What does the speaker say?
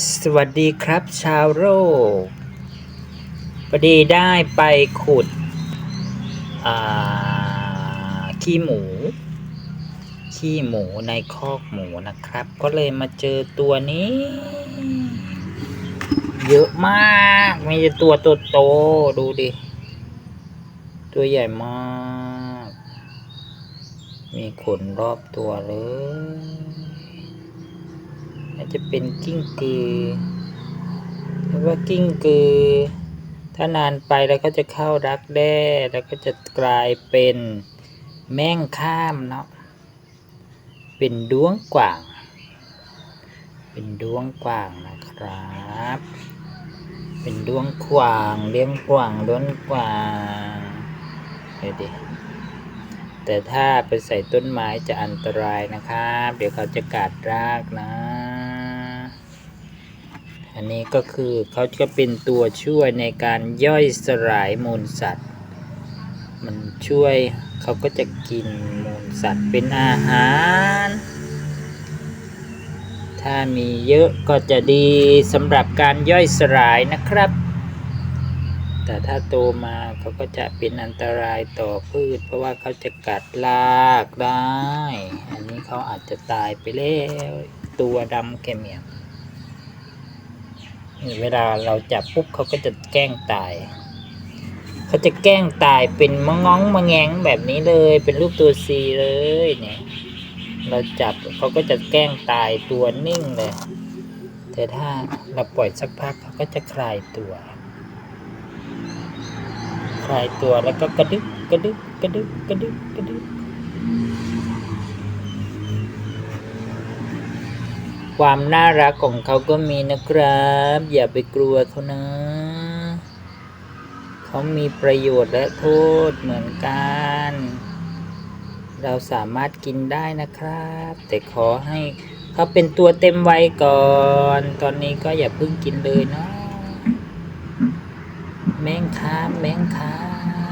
สวัสดีครับชาวโลกพอดีได้ไปขุดขี้หมู ขี้หมูในคอกหมูนะครับ ก็เลยมาเจอตัวนี้ เยอะมากม่ใช่ตัวโตโตๆดูดิ ตัวใหญ่มาก มีขนรอบตัวเลยาจะเป็นกิ้งกือหรือว่ากิ้งกือ ถ้านานไปแล้วก็จะเข้ารักแด้แล้วก็จะกลายเป็นแม่งข้ามเนาะเป็นดวงกว่าง เป็นดวงกว่างนะครับ เป็นดวงกว่างเลี้ยงกว่างดวงกว่างเดี๋ยวดิแต่ถ้าไปใส่ต้นไม้จะอันตรายนะครับ เดี๋ยวเขาจะกัดรากนะ อันนี้ก็คือเขาจะเป็นตัวช่วยในการย่อยสลายมูลสัตว์ มันช่วยเขาก็จะกินมูลสัตว์เป็นอาหาร ถ้ามีเยอะก็จะดีสำหรับการย่อยสลายนะครับ แต่ถ้าโตมาเขาก็จะเป็นอันตรายต่อพืช เพราะว่าเขาจะกัดรากได้ อันนี้เขาอาจจะตายไปแล้ว ตัวดำแค่เมียม เวลาเราจับปุ๊บเขาก็จะแกล้งตาย เขาจะแกล้งตายเป็นมะง้องมะแงงแบบนี้เลย เป็นรูปตัวซีเลยเนี่ย เราจับเขาก็จะแกล้งตายตัวนิ่งเลย แต่ถ้าเราปล่อยสักพักเขาก็จะคลายตัว คลายตัวแล้วก็กระดึกกระดึกกระดึกกระดึกกระดึก ความน่ารักของเขาก็มีนะครับ อย่าไปกลัวเขานะ เขามีประโยชน์และโทษเหมือนกัน เราสามารถกินได้นะครับ แต่ขอให้เขาเป็นตัวเต็มวัยก่อน ตอนนี้ก็อย่าเพิ่งกินเลยเนาะแมงคามแมงคาม